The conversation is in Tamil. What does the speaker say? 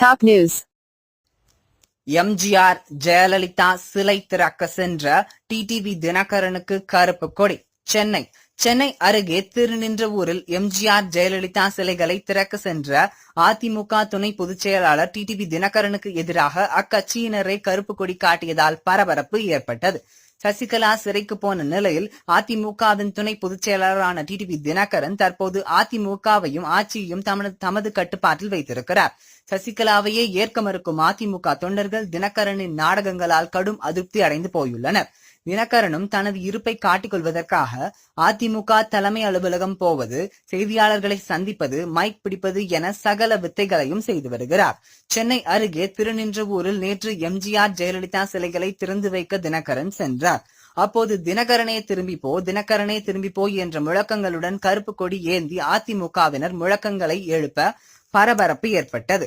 டாப் நியூஸ் எம்ஜிஆர் ஜெயலலிதா சிலை திறக்க சென்ற டிடிவி தினகரனுக்கு கருப்பு கொடி. சென்னை. சென்னை அருகே திருநின்றவூரில் எம்ஜிஆர் ஜெயலலிதா சிலைகளை திறக்க சென்ற அதிமுக துணை பொதுச் செயலாளர் டிடிவி தினகரனுக்கு எதிராக அக்கட்சியினரை கருப்பு கொடி காட்டியதால் பரபரப்பு ஏற்பட்டது. சசிகலா சிறைக்கு போன நிலையில் அதிமுகவின் துணை பொதுச் செயலாளரான டிடிவி தினகரன் தற்போது அதிமுகவையும் ஆட்சியையும் தமது தமது கட்டுப்பாட்டில் வைத்திருக்கிறார். சசிகலாவையே ஏற்க மறுக்கும் அதிமுக தொண்டர்கள் தினகரனின் நாடகங்களால் கடும் அதிருப்தி அடைந்து போயுள்ளனர். தினகரனும் தனது இருப்பை காட்டிக் கொள்வதற்காக அதிமுக தலைமை அலுவலகம் போவது செய்தியாளர்களை சந்திப்பது மைக் பிடிப்பது என சகல வித்தைகளையும் செய்து வருகிறார். சென்னை அருகே திருநின்றவூரில் நேற்று எம்ஜிஆர் ஜெயலலிதா சிலைகளை திறந்து வைக்க தினகரன் சென்றார். அப்போது தினகரனே திரும்பி போ தினகரனே திரும்பி போ என்ற முழக்கங்களுடன் கருப்பு கொடி ஏந்தி அதிமுகவினர் முழக்கங்களை எழுப்ப பரபரப்பு ஏற்பட்டது.